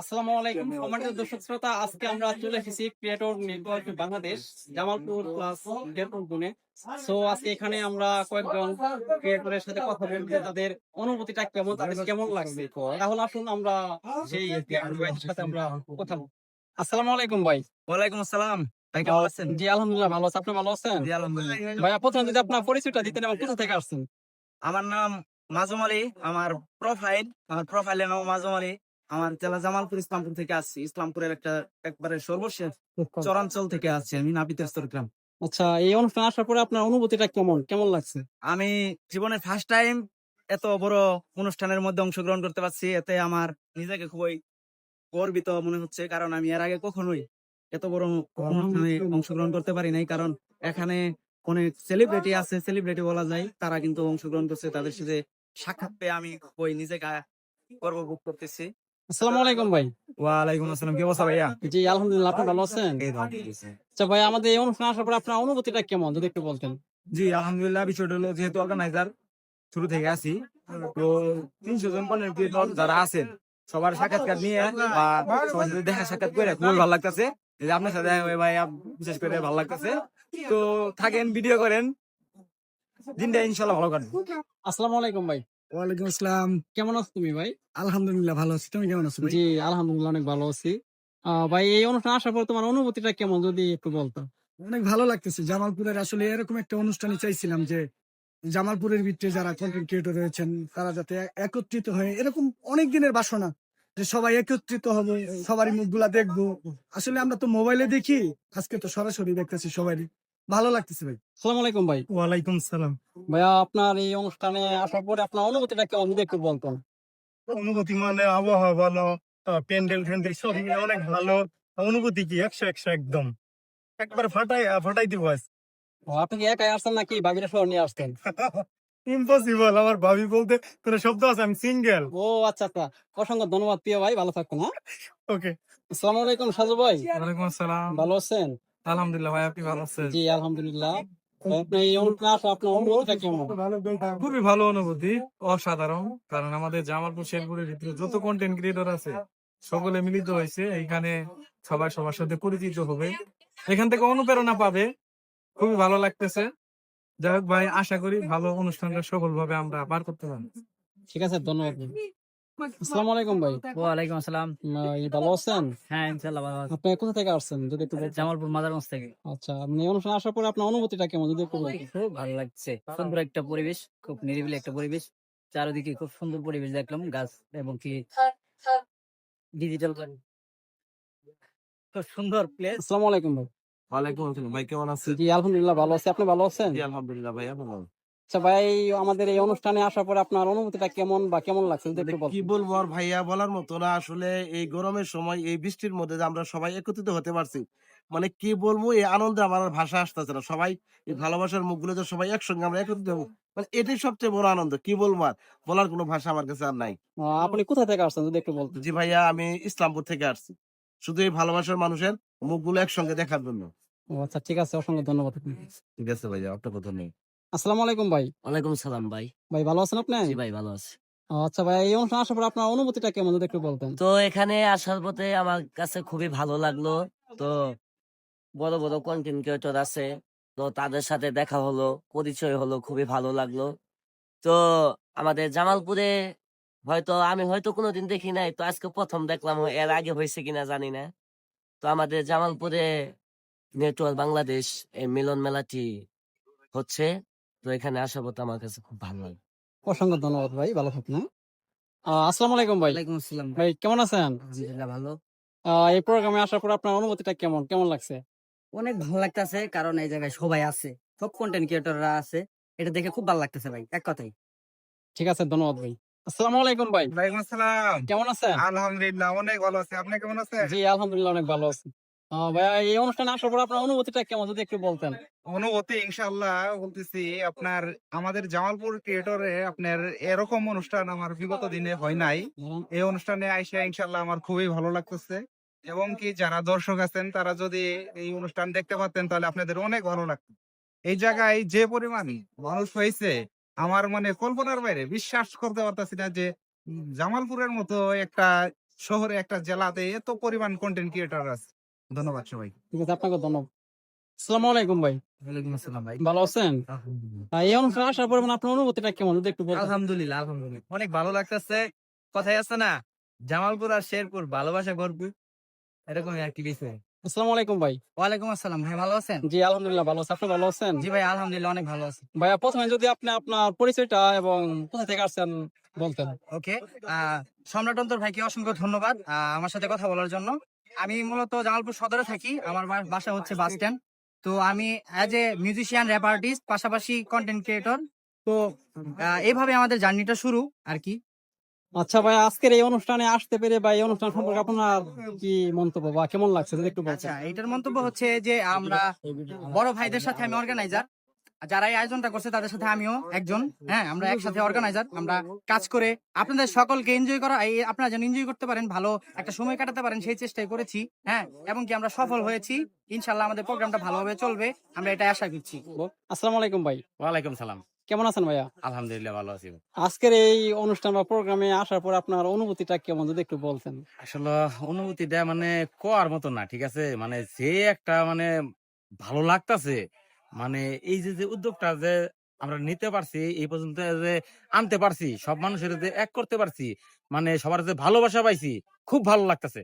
আসসালামু আলাইকুম। সম্মানিত দর্শক শ্রোতা আজকে আমরা চলে এসেছি creator network Bangladesh Jamalpur plus ডেরপুর গুনে। সো আজকে এখানে আমরা কয়েকজন ক্রিয়েটরের সাথে কথা বলব তাদের অনুভূতিটা কেমন তাদের কেমন লাগবে তাহলে আসুন আমরা সেই সাথে আমরা কথা বলব আসসালামু আলাইকুম ভাই। ওয়ালাইকুম আসসালাম। ভাই কেমন আছেন? জি আলহামদুলিল্লাহ ভালো আছি। আপনি ভালো আছেন? জি আলহামদুলিল্লাহ। ভাইয়া প্রথমে যদি আপনার পরিচয়টা দিতেন এবং কোথা থেকে আসছেন? আমার নাম মাজুম আলী আমার প্রোফাইল আমার প্রোফাইলের নাম মাজুম আলী। আমার জেলা জামালপুর ইসলামপুর থেকে আসছি। ইসলামপুরের একটা একবারে সর্বশেষ চরাঞ্চল থেকে আসছি আমি নাপিতের গ্রাম। আচ্ছা এই অনুষ্ঠান আসার পরে আপনার অনুভূতিটা কেমন? কেমন লাগছে? আমি জীবনে ফার্স্ট টাইম এত বড় অনুষ্ঠানের মধ্যে অংশগ্রহণ করতে পারছি। এতে আমার নিজেকে খুবই গর্বিত মনে হচ্ছে কারণ আমি এর আগে কখনোই এত বড় অনুষ্ঠানে অংশগ্রহণ করতে পারি নাই। কারণ এখানে অনেক সেলিব্রিটি আছে সেলিব্রিটি বলা যায়। তারা কিন্তু অংশগ্রহণ করছে তাদের সাথে সাক্ষাৎ পেয়ে আমি খুবই নিজেকে গর্ববোধ করতেছি। আসসালামু আলাইকুম ভাই। ওয়ালাইকুম আসসালাম কি অবস্থা ভাইয়া? জি আলহামদুলিল্লাহ আপনি ভালো আছেন? আচ্ছা ভাই আমাদের এই অনুষ্ঠান আসার পরে আপনার অনুভূতিটা কেমন যদি একটু বলতেন? জি আলহামদুলিল্লাহ বিষয়টা হলো যেহেতু অর্গানাইজার শুরু থেকে আছি তো তিনশো জন কন্টেন্ট যারা আছেন সবার সাক্ষাৎকার নিয়ে বা সবার সাথে দেখা সাক্ষাৎ করে খুবই ভালো লাগতেছে। যে আপনার সাথে ভাই বিশেষ করে ভালো লাগতেছে। তো থাকেন ভিডিও করেন। দিনটা ইনশাল্লাহ ভালো কাটবে। আসসালামু আলাইকুম ভাই। ওয়ালাইকুম আসসালাম। কেমন আছো তুমি ভাই? আলহামদুলিল্লাহ ভালো আছি। তুমি কেমন আছো জি আলহামদুলিল্লাহ অনেক ভালো আছি। ভাই এই অনুষ্ঠান আসার পর তোমার অনুভূতিটা কেমন যদি একটু বলতো? অনেক ভালো লাগতেছে। জামালপুরের আসলে এরকম একটা অনুষ্ঠানে চাইছিলাম যে জামালপুরের ভিতরে যারা কন্টেন্ট ক্রিয়েটর রয়েছেন তারা যাতে একত্রিত হয়ে এরকম অনেক দিনের বাসনা যে সবাই একত্রিত হবে সবারই মুখগুলা দেখব। আসলে আমরা তো মোবাইলে দেখি আজকে তো সরাসরি দেখতেছি সবারই। ভালো লাগতেছে ভাই। আসসালামু আলাইকুম ভাই। ওয়ালাইকুম সালাম। ভাইয়া আপনার এই অনুষ্ঠানে আসার পরে আপনার অনুভূতিটা কেমন? যদি একটু বলতেন। অনুভূতি মানে আবহাওয়া ভালো প্যান্ডেল ফ্যান্ডেল সব অনেক ভালো। অনুভূতি কি? একশো একশো একদম। একবার ফাটাই ফাটাই দিব ও, আপনি কি একাই আসছেন নাকি বাবিরা শহর নিয়ে আসতেন ইম্পসিবল আমার ভাবি বলতে তোর শব্দ আছে আমি সিঙ্গেল ও আচ্ছা আচ্ছা। অসংখ্য ধন্যবাদ প্রিয় ভাই ভালো থাকুন হ্যাঁ। ওকে আসসালামু আলাইকুম সাজু ভাই। ওয়ালাইকুম আসসালাম। ভালো আছেন? আলহামদুলিল্লাহ ভাই আপনি ভালো আছেন? জি আলহামদুলিল্লাহ। খুবই ভালো অনুভূতি অসাধারণ। কারণ আমাদের জামালপুর শেরপুরের ভিতরে যত কন্টেন্ট ক্রিয়েটর আছে সকলে মিলিত হয়েছে। এইখানে সবাই সবার সাথে পরিচিত হবে। এখান থেকে অনুপ্রেরণা পাবে। খুবই ভালো লাগতেছে। যাই হোক ভাই আশা করি ভালো অনুষ্ঠানটা সফলভাবে আমরা পার করতে পারব। ঠিক আছে ধন্যবাদ। আসসালামু আলাইকুম ভাই। ওয়ালাইকুম আসসালাম। উম, ভালো আছেন? হ্যাঁ ইনশাল্লাহ ভালো আপনি কোথা থেকে আসছেন যদি একটু জামালপুর মাদারগঞ্জ থেকে। আচ্ছা আপনি অনুষ্ঠানে আসার পরে আপনার অনুভূতিটা কেমন যদি একটু খুব ভালো লাগছে। সুন্দর একটা পরিবেশ খুব নিরিবিলি একটা পরিবেশ। চারিদিকে খুব সুন্দর পরিবেশ দেখলাম গাছ এবং কি ডিজিটাল খুব সুন্দর প্লেস আসসালামু আলাইকুম ভাই। ওয়ালাইকুম আসসালাম। ভাই কেমন আছেন? জি আলহামদুলিল্লাহ ভালো আছি। আপনি ভালো আছেন? আলহামদুলিল্লাহ ভাই ভালো আচ্ছা ভাই আমাদের এই অনুষ্ঠানে আসার পরে আপনার অনুভূতিটা কেমন বা কেমন লাগছে? কি বলব আর ভাইয়া বলার মতো না। আসলে এই গরমের সময় এই বৃষ্টির মধ্যে আমরা সবাই একত্রিত হতে পারছি মানে কি বলব এই আনন্দে আমার ভাষা আসতেছে না। সবাই এই ভালোবাসার মুখগুলো যে সবাই একসঙ্গে আমরা একত্রিত হব মানে এটাই সবচেয়ে বড় আনন্দ। কি বলব আর বলার কোনো ভাষা আমার কাছে আর নাই। আপনি কোথা থেকে আসছেন যদি একটু বলতেন? জি ভাইয়া আমি ইসলামপুর থেকে আসছি। শুধু এই ভালোবাসার মানুষের মুখগুলো একসঙ্গে দেখার জন্য। আচ্ছা ঠিক আছে অসংখ্য ধন্যবাদ ঠিক আছে ভাইয়া কথা নেই আসসালামু আলাইকুম ভাই। ওয়ালাইকুম সালাম ভাই। ভাই ভালো আছেন আপনি? জি ভাই ভালো আছে। আচ্ছা ভাই এই অনুষ্ঠানে আসার পরে আপনার অনুভূতিটা কেমন যদি একটু বলতেন? তো এখানে আসার পথে আমার কাছে খুবই ভালো লাগল। তো বড় বড় কন্টেন্ট ক্রিয়েটর আছে। তো তাদের সাথে দেখা হলো পরিচয় হলো খুবই ভালো লাগল। তো আমাদের জামালপুরে হয়তো আমি হয়তো কোনোদিন দেখি নাই। তো আজকে প্রথম দেখলাম এর আগে হয়েছে কিনা জানি না। তো আমাদের জামালপুরে নেটওয়ার্ক বাংলাদেশ এই মিলন মেলাটি হচ্ছে। তো এখানে আসার পথে আমার কাছে খুব ভালো লাগে অসংখ্য ধন্যবাদ ভাই ভালো থাকুন? আসসালামু আলাইকুম ভাই। ওয়ালাইকুম আসসালাম ভাই। কেমন আছেন? আলহামদুলিল্লাহ ভালো। এই প্রোগ্রামে আসার পর আপনার অনুভূতিটা কেমন? কেমন লাগছে? অনেক ভালো লাগতেছে কারণ এই জায়গায় সবাই আছে সব কন্টেন্ট ক্রিয়েটররা আছে। এটা দেখে খুব ভালো লাগতেছে ভাই এক কথাই ঠিক আছে ধন্যবাদ ভাই। আসসালামু আলাইকুম ভাই। ওয়ালাইকুম আসসালাম। কেমন আছেন? আলহামদুলিল্লাহ অনেক ভালো আছে। আপনি কেমন আছেন? জি আলহামদুলিল্লাহ অনেক ভালো আছি। ভাইয়া এই অনুষ্ঠানে আসার পর আপনার অনুভূতিটা কেমন যদি একটু বলতেন? অনুভূতি ইনশাল্লাহ বলতেছি আপনার আমাদের জামালপুর ক্রিয়েটরে আপনার এরকম অনুষ্ঠান আমার বিগত দিনে হয় নাই। এই অনুষ্ঠানে আইসা ইনশাল্লাহ আমার খুবই ভালো লাগতেছে। এবং কি যারা দর্শক আছেন তারা যদি এই অনুষ্ঠান দেখতে পারতেন তাহলে আপনাদের অনেক ভালো লাগতো। এই জায়গায় যে পরিমাণ মানুষ হয়েছে আমার মানে কল্পনার বাইরে বিশ্বাস করতে পারতাছি না যে জামালপুরের মতো একটা শহরে একটা জেলাতে এত পরিমাণ কন্টেন্ট ক্রিয়েটার আছে। ধন্যবাদ সবাই। ঠিক আছে আপনাকে ধন্যবাদ। আসসালামু আলাইকুম ভাই। ওয়ালাইকুম আসসালাম ভাই। ভালো আছেন? এই অনুষ্ঠানে আসার পরে মানে আপনার অনুভূতিটা কেমন? যদি একটু আলহামদুলিল্লাহ আলহামদুলিল্লাহ। অনেক ভালো লাগতেছে। কথাই আছে না জামালপুর আর শেরপুর ভালোবাসা গর্ব এরকমই আর বিষয় আসসালামু আলাইকুম ভাই। ওয়ালাইকুম আসসালাম ভাই ভালো আছেন? জি আলহামদুলিল্লাহ ভালো আছে। আপনি ভালো আছেন? জি ভাই আলহামদুলিল্লাহ অনেক ভালো আছি। প্রথমে যদি আপনি আপনার পরিচয়টা এবং কোথা থেকে আসছেন বলতেন। ওকে সম্রাট অন্তর ভাইকে অসংখ্য ধন্যবাদ আমার সাথে কথা বলার জন্য। আমি মূলত জামালপুর সদরে থাকি আমার বাসা হচ্ছে বাস স্ট্যান্ড। তো আমি as a musician rap artist পাশাপাশি কন্টেন্ট ক্রিয়েটর তো এইভাবে আমাদের জার্নিটা শুরু আর কি। আচ্ছা ভাই আজকের এই অনুষ্ঠানে আসতে পেরে বা এই অনুষ্ঠান সম্পর্কে আপনার কি মন্তব্য বা কেমন লাগছে যদি একটু বলছেন আচ্ছা এইটার মন্তব্য হচ্ছে যে আমরা বড় ভাইদের সাথে আমি অর্গানাইজার যারা এই আয়োজনটা করছে তাদের সাথে আমিও একজন হ্যাঁ আমরা একসাথে অর্গানাইজার আমরা কাজ করে আপনাদের সকলকে এনজয় করা এই আপনারা যেন এনজয় করতে পারেন ভালো একটা সময় কাটাতে পারেন সেই চেষ্টাই করেছি হ্যাঁ এবং কি আমরা সফল হয়েছি ইনশাল্লাহ আমাদের প্রোগ্রামটা ভালোভাবে চলবে আমরা এটা আশা করছি। আসসালামু আলাইকুম ভাই। ওয়ালাইকুম সালাম। কেমন আছেন ভাইয়া? আলহামদুলিল্লাহ ভালো আছি। আজকের এই অনুষ্ঠান বা প্রোগ্রামে আসার পর আপনার অনুভূতিটা কেমন যদি একটু বলতেন। আসলে অনুভূতিটা মানে কোয়ার মতো না ঠিক আছে? মানে যে একটা মানে ভালো লাগতাছে মানে এই যে যে উদ্যোগটা যে আমরা নিতে পারছি, এই পর্যন্ত যে আনতে পারছি, সব মানুষের যে এক করতে পারছি মানে সবার যে ভালোবাসা পাইছি, খুব ভালো লাগতাছে।